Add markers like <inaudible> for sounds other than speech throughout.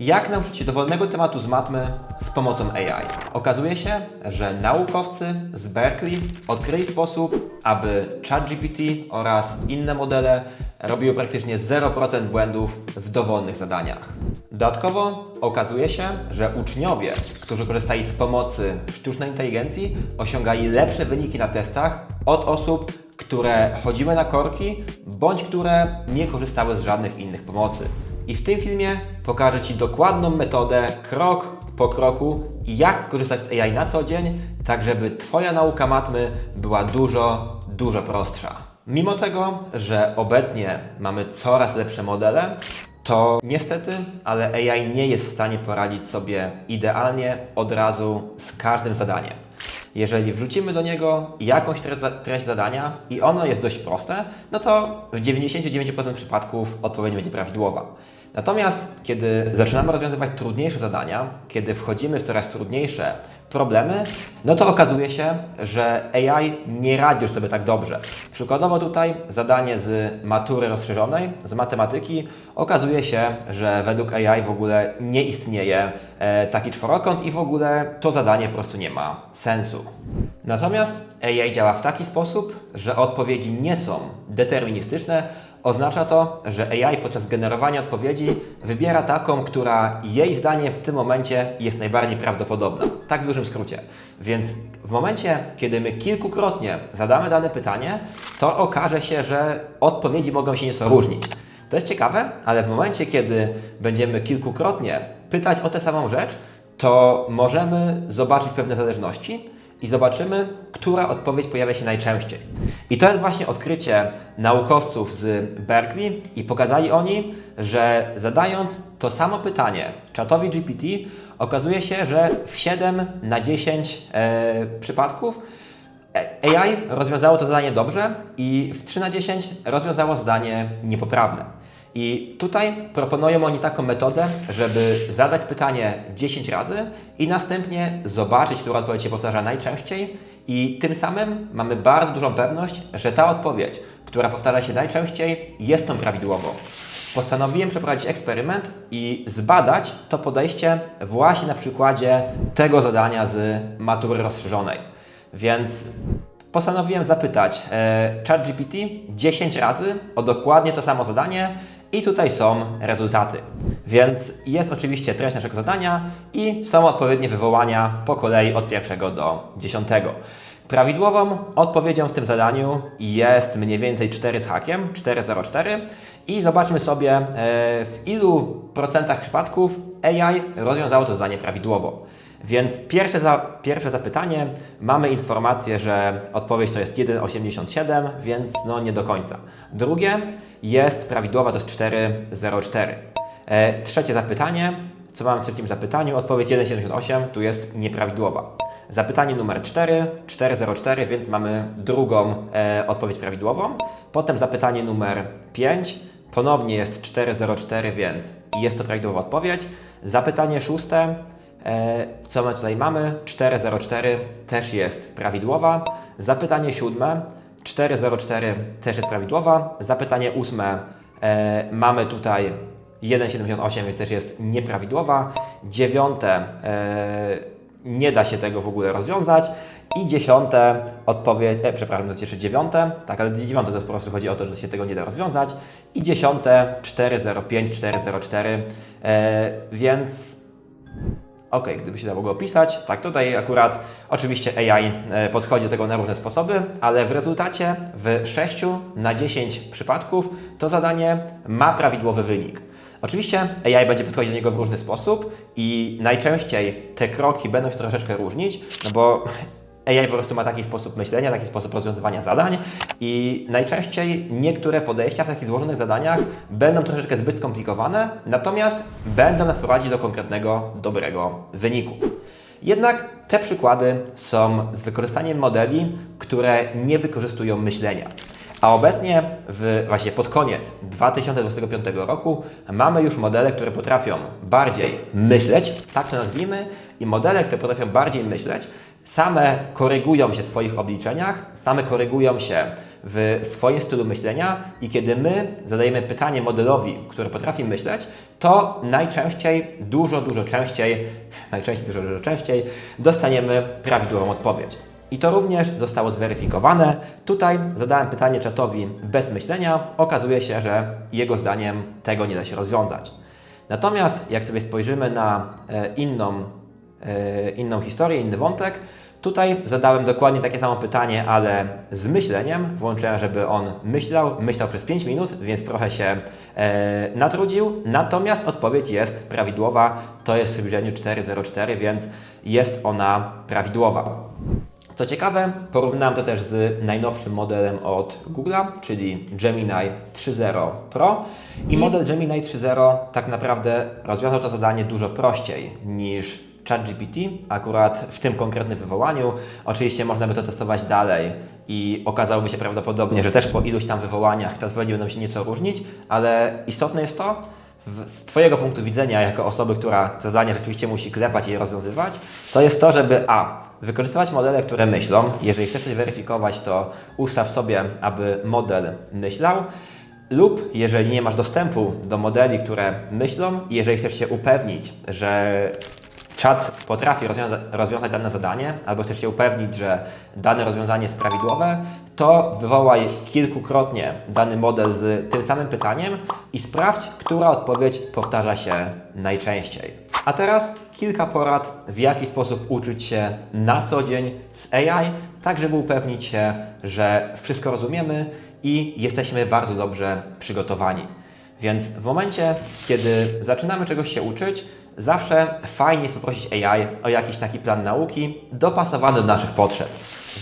Jak nauczyć się dowolnego tematu z matmy z pomocą AI? Okazuje się, że naukowcy z Berkeley odkryli sposób, aby ChatGPT oraz inne modele robiły praktycznie 0% błędów w dowolnych zadaniach. Dodatkowo okazuje się, że uczniowie, którzy korzystali z pomocy sztucznej inteligencji, osiągali lepsze wyniki na testach od osób, które chodziły na korki bądź które nie korzystały z żadnych innych pomocy. I w tym filmie pokażę Ci dokładną metodę, krok po kroku, jak korzystać z AI na co dzień, tak żeby Twoja nauka matmy była dużo, dużo prostsza. Mimo tego, że obecnie mamy coraz lepsze modele, to niestety, ale AI nie jest w stanie poradzić sobie idealnie od razu z każdym zadaniem. Jeżeli wrzucimy do niego jakąś treść, zadania i ono jest dość proste, no to w 99% przypadków odpowiedź będzie prawidłowa. Natomiast kiedy zaczynamy rozwiązywać trudniejsze zadania, kiedy wchodzimy w coraz trudniejsze problemy, no to okazuje się, że AI nie radzi już sobie tak dobrze. Przykładowo tutaj zadanie z matury rozszerzonej, z matematyki, okazuje się, że według AI w ogóle nie istnieje e, taki czworokąt i w ogóle to zadanie po prostu nie ma sensu. Natomiast AI działa w taki sposób, że odpowiedzi nie są deterministyczne, Oznacza to, że AI podczas generowania odpowiedzi wybiera taką, która jej zdaniem w tym momencie jest najbardziej prawdopodobna. Tak w dużym skrócie. Więc w momencie, kiedy my kilkukrotnie zadamy dane pytanie, to okaże się, że odpowiedzi mogą się nieco różnić. To jest ciekawe, ale w momencie, kiedy będziemy kilkukrotnie pytać o tę samą rzecz, to możemy zobaczyć pewne zależności, i zobaczymy, która odpowiedź pojawia się najczęściej. I to jest właśnie odkrycie naukowców z Berkeley i pokazali oni, że zadając to samo pytanie czatowi GPT, okazuje się, że w 7 na 10 e, przypadków AI rozwiązało to zadanie dobrze i w 3 na 10 rozwiązało zadanie niepoprawne. I tutaj proponują oni taką metodę, żeby zadać pytanie 10 razy i następnie zobaczyć, która odpowiedź się powtarza najczęściej i tym samym mamy bardzo dużą pewność, że ta odpowiedź, która powtarza się najczęściej, jest tą prawidłową. Postanowiłem przeprowadzić eksperyment i zbadać to podejście właśnie na przykładzie tego zadania z matury rozszerzonej. Więc postanowiłem zapytać e, ChatGPT 10 razy o dokładnie to samo zadanie i tutaj są rezultaty. Więc jest oczywiście treść naszego zadania i są odpowiednie wywołania po kolei od pierwszego do dziesiątego. Prawidłową odpowiedzią w tym zadaniu jest mniej więcej 4 z hakiem, 404 i zobaczmy sobie e, w ilu procentach przypadków AI rozwiązało to zadanie prawidłowo. Więc pierwsze, za, pierwsze zapytanie, mamy informację, że odpowiedź to jest 1,87, więc no nie do końca. Drugie jest prawidłowa, to jest 4,04. E, trzecie zapytanie, co mamy w trzecim zapytaniu? Odpowiedź 1,78 tu jest nieprawidłowa. Zapytanie numer 4, 404, więc mamy drugą e, odpowiedź prawidłową. Potem zapytanie numer 5, ponownie jest 404, więc jest to prawidłowa odpowiedź. Zapytanie szóste, co my tutaj mamy? 404 też jest prawidłowa. Zapytanie siódme, 404 też jest prawidłowa. Zapytanie ósme, e, mamy tutaj 1,78, więc też jest nieprawidłowa. Dziewiąte, e, nie da się tego w ogóle rozwiązać. I dziesiąte odpowiedź, e, przepraszam, to jest jeszcze dziewiąte, tak, ale dziewiąte to jest po prostu chodzi o to, że się tego nie da rozwiązać. I dziesiąte 405, 404, e, więc ok, gdyby się dało go opisać, tak tutaj akurat oczywiście AI e, podchodzi do tego na różne sposoby, ale w rezultacie w 6 na 10 przypadków to zadanie ma prawidłowy wynik. Oczywiście AI będzie podchodzić do niego w różny sposób i najczęściej te kroki będą się troszeczkę różnić, no bo AI po prostu ma taki sposób myślenia, taki sposób rozwiązywania zadań i najczęściej niektóre podejścia w takich złożonych zadaniach będą troszeczkę zbyt skomplikowane, natomiast będą nas prowadzić do konkretnego, dobrego wyniku. Jednak te przykłady są z wykorzystaniem modeli, które nie wykorzystują myślenia. A obecnie, w, właśnie pod koniec 2025 roku, mamy już modele, które potrafią bardziej myśleć, tak to nazwijmy, i modele, które potrafią bardziej myśleć, same korygują się w swoich obliczeniach, same korygują się w swoim stylu myślenia i kiedy my zadajemy pytanie modelowi, który potrafi myśleć, to najczęściej, dużo, dużo częściej, <laughs> najczęściej, dużo, dużo częściej dostaniemy prawidłową odpowiedź. I to również zostało zweryfikowane. Tutaj zadałem pytanie czatowi bez myślenia. Okazuje się, że jego zdaniem tego nie da się rozwiązać. Natomiast jak sobie spojrzymy na e, inną, inną historię, inny wątek, tutaj zadałem dokładnie takie samo pytanie, ale z myśleniem. Włączyłem, żeby on myślał. Myślał przez 5 minut, więc trochę się e, natrudził. Natomiast odpowiedź jest prawidłowa. To jest w przybliżeniu 404, więc jest ona prawidłowa. Co ciekawe, porównałem to też z najnowszym modelem od Google'a, czyli Gemini 3.0 Pro. I model Gemini 3.0 tak naprawdę rozwiązał to zadanie dużo prościej niż ChatGPT, akurat w tym konkretnym wywołaniu. Oczywiście można by to testować dalej i okazałoby się prawdopodobnie, że też po iluś tam wywołaniach te odpowiedzi będą się nieco różnić, ale istotne jest to, z Twojego punktu widzenia, jako osoby, która te zadania rzeczywiście musi klepać i je rozwiązywać, to jest to, żeby a. wykorzystywać modele, które myślą. Jeżeli chcesz coś weryfikować, to ustaw sobie, aby model myślał. Lub jeżeli nie masz dostępu do modeli, które myślą, i jeżeli chcesz się upewnić, że czat potrafi rozwiąza rozwiązać dane zadanie, albo chcesz się upewnić, że dane rozwiązanie jest prawidłowe, to wywołaj kilkukrotnie dany model z tym samym pytaniem i sprawdź, która odpowiedź powtarza się najczęściej. A teraz kilka porad, w jaki sposób uczyć się na co dzień z AI, tak żeby upewnić się, że wszystko rozumiemy i jesteśmy bardzo dobrze przygotowani. Więc w momencie, kiedy zaczynamy czegoś się uczyć, zawsze fajnie jest poprosić AI o jakiś taki plan nauki dopasowany do naszych potrzeb.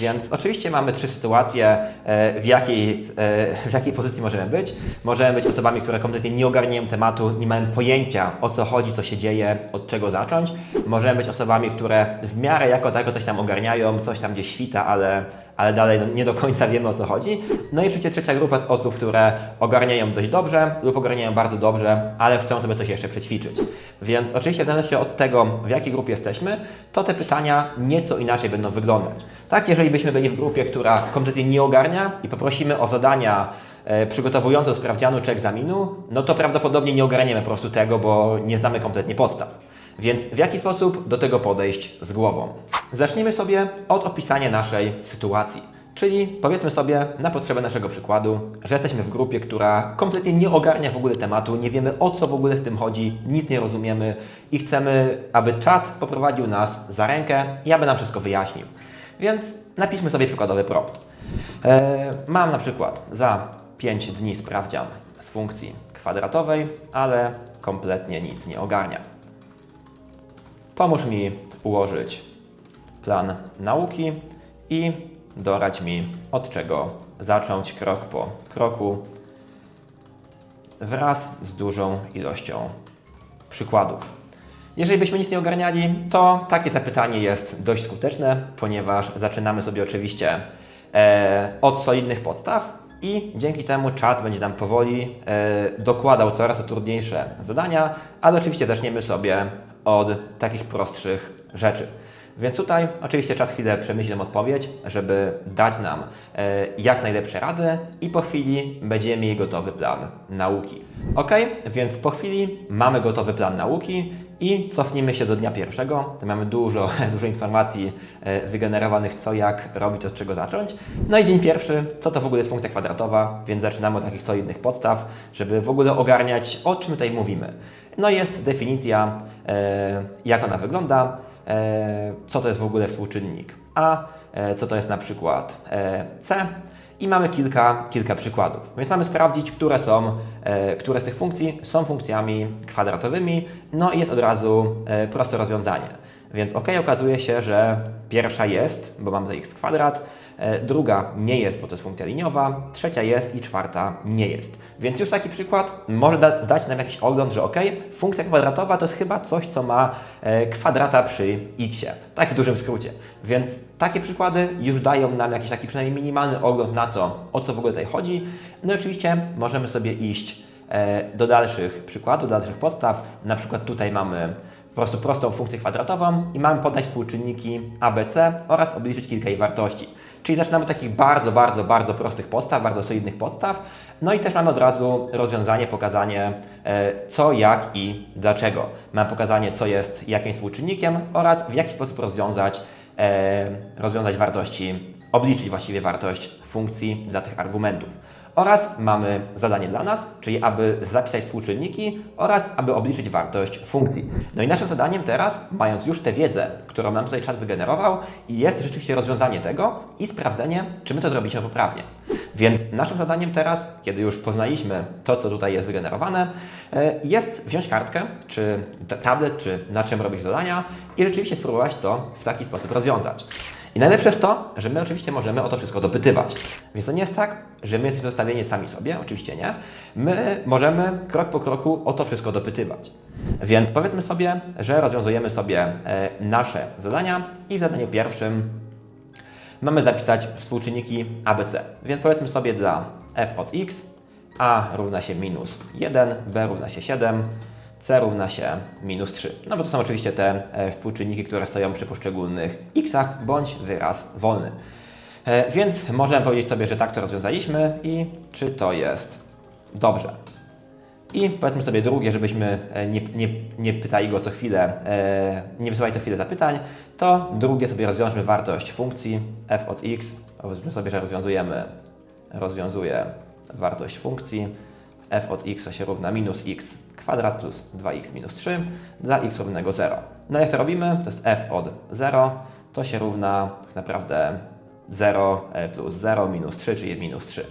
Więc oczywiście mamy trzy sytuacje, e, w jakiej, e, w jakiej pozycji możemy być. Możemy być osobami, które kompletnie nie ogarniają tematu, nie mają pojęcia o co chodzi, co się dzieje, od czego zacząć. Możemy być osobami, które w miarę jako tako coś tam ogarniają, coś tam gdzieś świta, ale ale dalej nie do końca wiemy o co chodzi. No i oczywiście trzecia grupa z osób, które ogarniają dość dobrze lub ogarniają bardzo dobrze, ale chcą sobie coś jeszcze przećwiczyć. Więc oczywiście w zależności od tego, w jakiej grupie jesteśmy, to te pytania nieco inaczej będą wyglądać. Tak, jeżeli byśmy byli w grupie, która kompletnie nie ogarnia i poprosimy o zadania e, przygotowujące do sprawdzianu czy egzaminu, no to prawdopodobnie nie ogarniemy po prostu tego, bo nie znamy kompletnie podstaw. Więc w jaki sposób do tego podejść z głową? Zacznijmy sobie od opisania naszej sytuacji. Czyli powiedzmy sobie na potrzebę naszego przykładu, że jesteśmy w grupie, która kompletnie nie ogarnia w ogóle tematu, nie wiemy o co w ogóle z tym chodzi, nic nie rozumiemy i chcemy, aby czat poprowadził nas za rękę i aby nam wszystko wyjaśnił. Więc napiszmy sobie przykładowy prompt. Eee, mam na przykład za 5 dni sprawdzian z funkcji kwadratowej, ale kompletnie nic nie ogarnia. Pomóż mi ułożyć plan nauki i dorać mi od czego zacząć krok po kroku wraz z dużą ilością przykładów. Jeżeli byśmy nic nie ogarniali, to takie zapytanie jest dość skuteczne, ponieważ zaczynamy sobie oczywiście e, od solidnych podstaw i dzięki temu czat będzie nam powoli e, dokładał coraz trudniejsze zadania, ale oczywiście zaczniemy sobie od takich prostszych rzeczy. Więc tutaj oczywiście czas chwilę przemyśleć odpowiedź, żeby dać nam e, jak najlepsze rady i po chwili będziemy mieli gotowy plan nauki. Ok, więc po chwili mamy gotowy plan nauki i cofnijmy się do dnia pierwszego. Tu mamy dużo, <laughs> dużo informacji e, wygenerowanych, co jak robić, od czego zacząć. No i dzień pierwszy, co to w ogóle jest funkcja kwadratowa, więc zaczynamy od takich solidnych podstaw, żeby w ogóle ogarniać, o czym tutaj mówimy. No jest definicja, e, jak ona wygląda, e, co to jest w ogóle współczynnik A, e, co to jest na przykład C i mamy kilka, kilka przykładów. Więc mamy sprawdzić, które są, które z tych funkcji są funkcjami kwadratowymi, no i jest od razu proste rozwiązanie. Więc ok, okazuje się, że pierwsza jest, bo mamy to x kwadrat, druga nie jest, bo to jest funkcja liniowa, trzecia jest i czwarta nie jest. Więc już taki przykład może da, dać nam jakiś ogląd, że ok, funkcja kwadratowa to jest chyba coś, co ma e, kwadrata przy x. Tak w dużym skrócie. Więc takie przykłady już dają nam jakiś taki przynajmniej minimalny ogląd na to, o co w ogóle tutaj chodzi. No i oczywiście możemy sobie iść e, do dalszych przykładów, do dalszych podstaw. Na przykład tutaj mamy po prostu prostą funkcję kwadratową i mamy podać współczynniki ABC oraz obliczyć kilka jej wartości. Czyli zaczynamy od takich bardzo, bardzo, bardzo prostych podstaw, bardzo solidnych podstaw. No i też mamy od razu rozwiązanie, pokazanie e, co, jak i dlaczego. Mamy pokazanie, co jest jakim współczynnikiem oraz w jaki sposób rozwiązać, e, rozwiązać wartości, obliczyć właściwie wartość funkcji dla tych argumentów. Oraz mamy zadanie dla nas, czyli aby zapisać współczynniki oraz aby obliczyć wartość funkcji. No i naszym zadaniem teraz, mając już tę wiedzę, którą nam tutaj czat wygenerował, jest rzeczywiście rozwiązanie tego i sprawdzenie, czy my to zrobiliśmy poprawnie. Więc naszym zadaniem teraz, kiedy już poznaliśmy to, co tutaj jest wygenerowane, e, jest wziąć kartkę, czy tablet, czy na czym robić zadania i rzeczywiście spróbować to w taki sposób rozwiązać. I najlepsze jest to, że my oczywiście możemy o to wszystko dopytywać. Więc to nie jest tak, że my jesteśmy zostawieni sami sobie, oczywiście nie. My możemy krok po kroku o to wszystko dopytywać. Więc powiedzmy sobie, że rozwiązujemy sobie e, nasze zadania i w zadaniu pierwszym mamy zapisać współczynniki ABC. Więc powiedzmy sobie dla f od x a równa się minus 1, b równa się 7, c równa się minus 3. No bo to są oczywiście te e, współczynniki, które stoją przy poszczególnych x'ach bądź wyraz wolny. E, więc możemy powiedzieć sobie, że tak to rozwiązaliśmy i czy to jest dobrze. I powiedzmy sobie drugie, żebyśmy e, nie, nie, nie pytali go co chwilę, nie wysyłali co chwilę zapytań, to drugie sobie rozwiążmy wartość funkcji f od x. Powiedzmy sobie, że rozwiązujemy, rozwiązuję wartość funkcji f od x się równa minus x kwadrat plus 2x minus 3 dla x równego 0. No jak to robimy? To jest f od 0, to się równa tak naprawdę 0 e, plus 0 minus 3, czyli minus 3.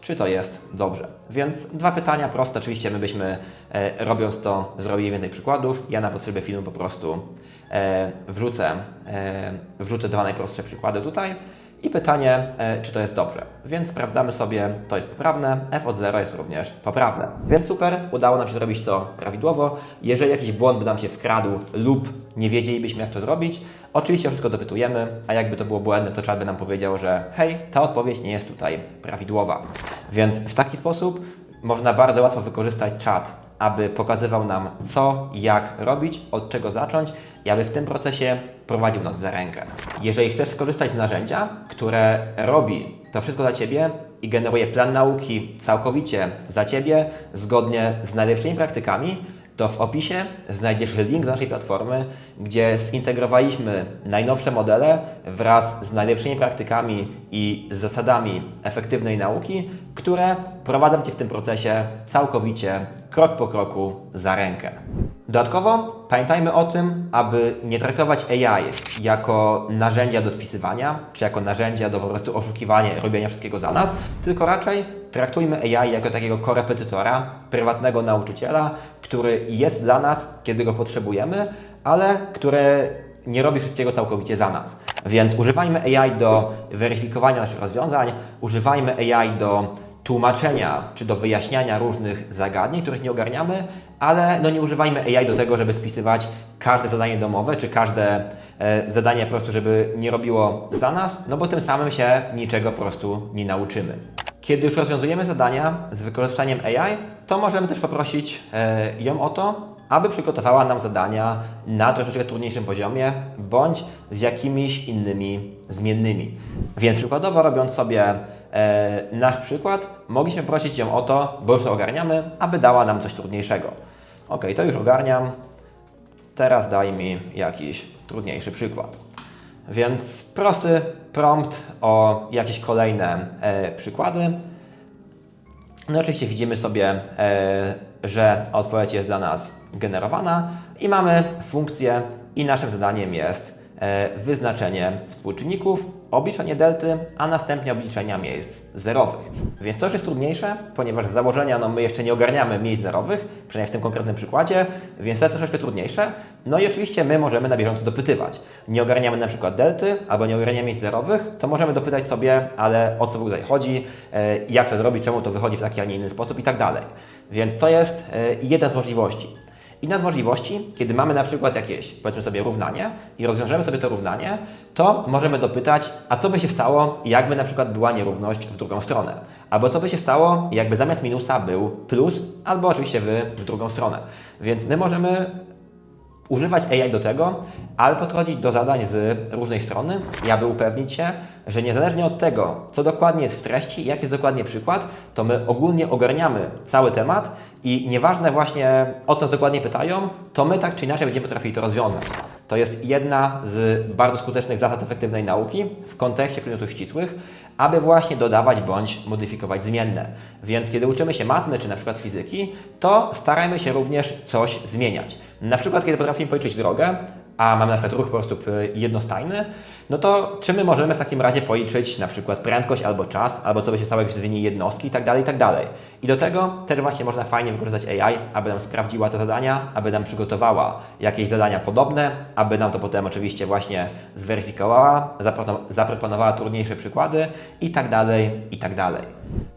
Czy to jest dobrze? Więc dwa pytania proste. Oczywiście my byśmy e, robiąc to zrobili więcej przykładów. Ja na potrzeby filmu po prostu e, wrzucę, e, wrzucę dwa najprostsze przykłady tutaj. I pytanie, e, czy to jest dobrze. Więc sprawdzamy sobie, to jest poprawne, f od 0 jest również poprawne. Więc super, udało nam się zrobić to prawidłowo. Jeżeli jakiś błąd by nam się wkradł lub nie wiedzielibyśmy, jak to zrobić, oczywiście wszystko dopytujemy, a jakby to było błędne, to czat by nam powiedział, że hej, ta odpowiedź nie jest tutaj prawidłowa. Więc w taki sposób można bardzo łatwo wykorzystać czat aby pokazywał nam co, jak robić, od czego zacząć i aby w tym procesie prowadził nas za rękę. Jeżeli chcesz skorzystać z narzędzia, które robi to wszystko za Ciebie i generuje plan nauki całkowicie za Ciebie, zgodnie z najlepszymi praktykami, to w opisie znajdziesz link do naszej platformy, gdzie zintegrowaliśmy najnowsze modele wraz z najlepszymi praktykami i zasadami efektywnej nauki, które prowadzą Cię w tym procesie całkowicie, krok po kroku za rękę. Dodatkowo pamiętajmy o tym, aby nie traktować AI jako narzędzia do spisywania, czy jako narzędzia do po prostu oszukiwania, robienia wszystkiego za nas, tylko raczej traktujmy AI jako takiego korepetytora, prywatnego nauczyciela, który jest dla nas, kiedy go potrzebujemy, ale który nie robi wszystkiego całkowicie za nas. Więc używajmy AI do weryfikowania naszych rozwiązań, używajmy AI do tłumaczenia czy do wyjaśniania różnych zagadnień, których nie ogarniamy, ale no nie używajmy AI do tego, żeby spisywać każde zadanie domowe, czy każde e, zadanie po prostu, żeby nie robiło za nas, no bo tym samym się niczego po prostu nie nauczymy. Kiedy już rozwiązujemy zadania z wykorzystaniem AI, to możemy też poprosić e, ją o to, aby przygotowała nam zadania na troszeczkę trudniejszym poziomie, bądź z jakimiś innymi zmiennymi. Więc przykładowo robiąc sobie nasz przykład, mogliśmy prosić ją o to, bo już to ogarniamy, aby dała nam coś trudniejszego. Ok, to już ogarniam. Teraz daj mi jakiś trudniejszy przykład. Więc prosty prompt o jakieś kolejne e, przykłady. No oczywiście widzimy sobie, e, że odpowiedź jest dla nas generowana i mamy funkcję i naszym zadaniem jest E, wyznaczenie współczynników, obliczenie delty, a następnie obliczenia miejsc zerowych. Więc to już jest trudniejsze, ponieważ z założenia no, my jeszcze nie ogarniamy miejsc zerowych, przynajmniej w tym konkretnym przykładzie, więc to jest troszeczkę trudniejsze. No i oczywiście my możemy na bieżąco dopytywać. Nie ogarniamy na przykład delty, albo nie ogarniamy miejsc zerowych, to możemy dopytać sobie, ale o co w ogóle chodzi, e, jak to zrobić, czemu to wychodzi w taki, a nie inny sposób i tak dalej. Więc to jest e, jedna z możliwości. Inna z możliwości, kiedy mamy na przykład jakieś, powiedzmy sobie, równanie i rozwiążemy sobie to równanie, to możemy dopytać, a co by się stało, jakby na przykład była nierówność w drugą stronę? Albo co by się stało, jakby zamiast minusa był plus, albo oczywiście wy w drugą stronę. Więc my możemy używać AI do tego, aby podchodzić do zadań z różnej strony i aby upewnić się, że niezależnie od tego, co dokładnie jest w treści, jaki jest dokładnie przykład, to my ogólnie ogarniamy cały temat i nieważne właśnie o co dokładnie pytają, to my tak czy inaczej będziemy potrafili to rozwiązać. To jest jedna z bardzo skutecznych zasad efektywnej nauki w kontekście przedmiotów ścisłych, aby właśnie dodawać bądź modyfikować zmienne. Więc kiedy uczymy się matmy czy na przykład fizyki, to starajmy się również coś zmieniać. Na przykład kiedy potrafimy policzyć drogę, a mamy na przykład ruch po prostu y, jednostajny, no to czy my możemy w takim razie policzyć na przykład prędkość albo czas, albo co by się stało, jak się jednostki i tak dalej, i tak dalej. I do tego też właśnie można fajnie wykorzystać AI, aby nam sprawdziła te zadania, aby nam przygotowała jakieś zadania podobne, aby nam to potem oczywiście właśnie zweryfikowała, zapropo- zaproponowała trudniejsze przykłady i tak dalej, i tak dalej.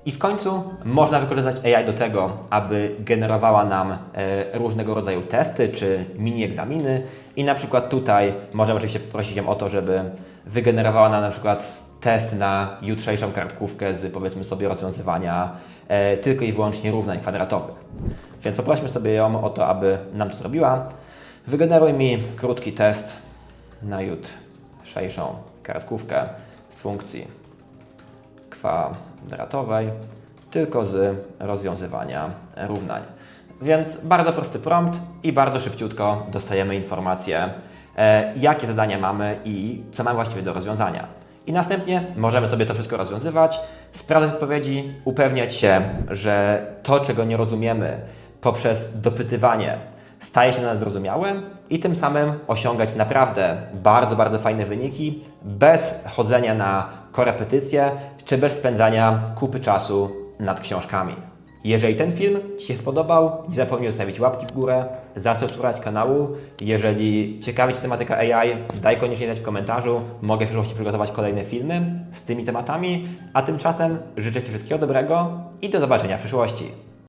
I w końcu można wykorzystać AI do tego, aby generowała nam e, różnego rodzaju testy czy mini egzaminy i na przykład tutaj możemy oczywiście poprosić ją o to, żeby wygenerowała nam na przykład test na jutrzejszą kartkówkę z powiedzmy sobie rozwiązywania e, tylko i wyłącznie równań kwadratowych. Więc poprośmy sobie ją o to, aby nam to zrobiła. Wygeneruj mi krótki test na jutrzejszą kartkówkę z funkcji kwadratowej, tylko z rozwiązywania równań. Więc bardzo prosty prompt i bardzo szybciutko dostajemy informację, e, jakie zadania mamy i co mamy właściwie do rozwiązania. I następnie możemy sobie to wszystko rozwiązywać, sprawdzać odpowiedzi, upewniać się, że to, czego nie rozumiemy poprzez dopytywanie, staje się dla nas zrozumiałe i tym samym osiągać naprawdę bardzo, bardzo fajne wyniki bez chodzenia na korepetycje czy bez spędzania kupy czasu nad książkami. Jeżeli ten film Ci się spodobał, nie zapomnij zostawić łapki w górę, zasubskrybować kanału. Jeżeli ciekawi Cię tematyka AI, daj koniecznie znać w komentarzu. Mogę w przyszłości przygotować kolejne filmy z tymi tematami, a tymczasem życzę Ci wszystkiego dobrego i do zobaczenia w przyszłości.